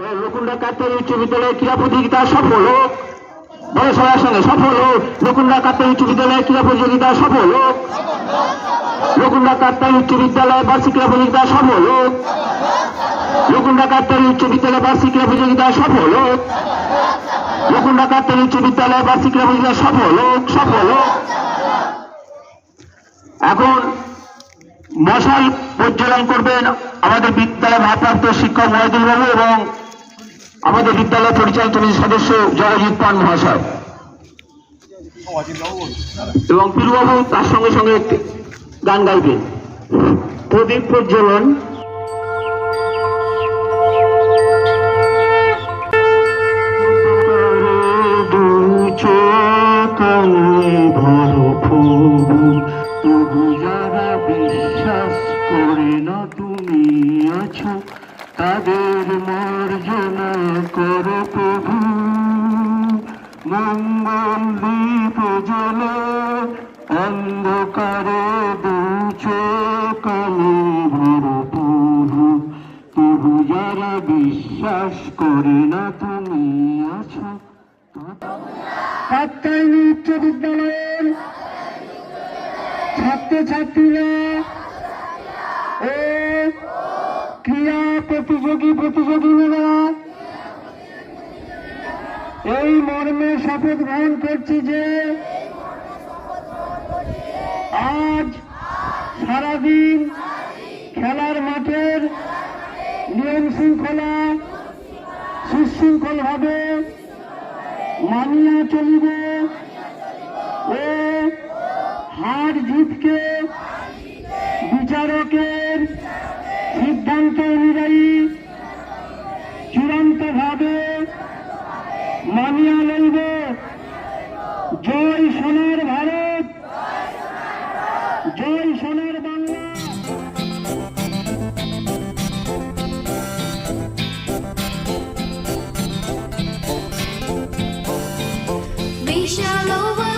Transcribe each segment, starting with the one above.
উচ্চ বিদ্যালয়ের ক্রীড়া প্রতিযোগিতা সফল হোক। বড় সফল হোক। উচ্চ বিদ্যালয়ের ক্রীড়া সফল কাপ্তাই উচ্চ বিদ্যালয় প্রতিযোগিতা সফল উচ্চ বিদ্যালয় সফল কাপ্তাই উচ্চ বিদ্যালয় প্রতিযোগিতা সফল হোক, সফল এখন মশাল প্রজ্বলন করবেন আমাদের বিদ্যালয়ের ভারপ্রাপ্ত শিক্ষক মহিদুল বাবু এবং আমাদের বিদ্যালয় পরিচালিত সদস্য জগজিৎ পান মহাশয়। এবং পিরুবাবু তার সঙ্গে সঙ্গে গান গাইবেন। প্রদীপ প্রজ্বলন। বিশ্বাস করে না, তুমি আছো। তাদের মর্জনা করো প্রভু। মঙ্গল দীপ জ্বলে, অন্ধকারে বিশ্বাস করে না, তুমি আছো। কাত্তায়নী উচ্চ বিদ্যালয়ের ছাত্রছাত্রীরা ও ক্রীড়া প্রতিযোগী প্রতিযোগিনীরা এই মর্মে শপথ গ্রহণ করছি যে আজ সারাদিন খেলার মাঠের নিয়ম শৃঙ্খলা সুশৃঙ্খল ভাবে মানিয়া চলিব ও হার জিতকে বিচারকের সিদ্ধান্ত অনুযায়ী চূড়ান্ত ভাবে মানিয়া লইব জয় সোনার ভারত জয় সোনার Bangla We shall overcome.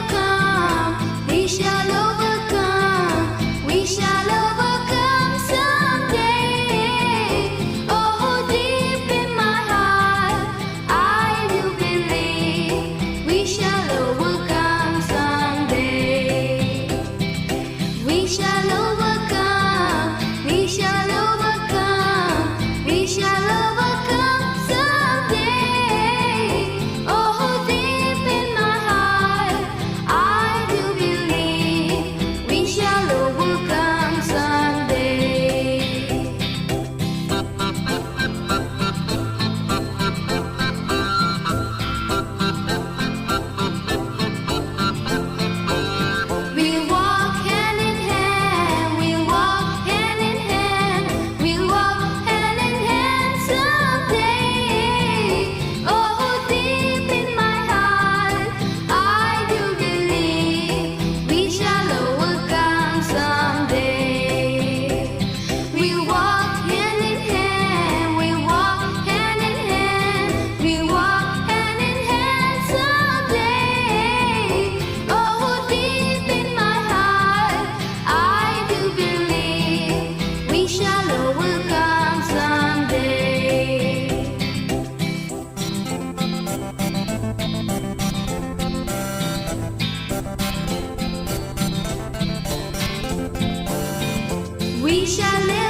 shall live.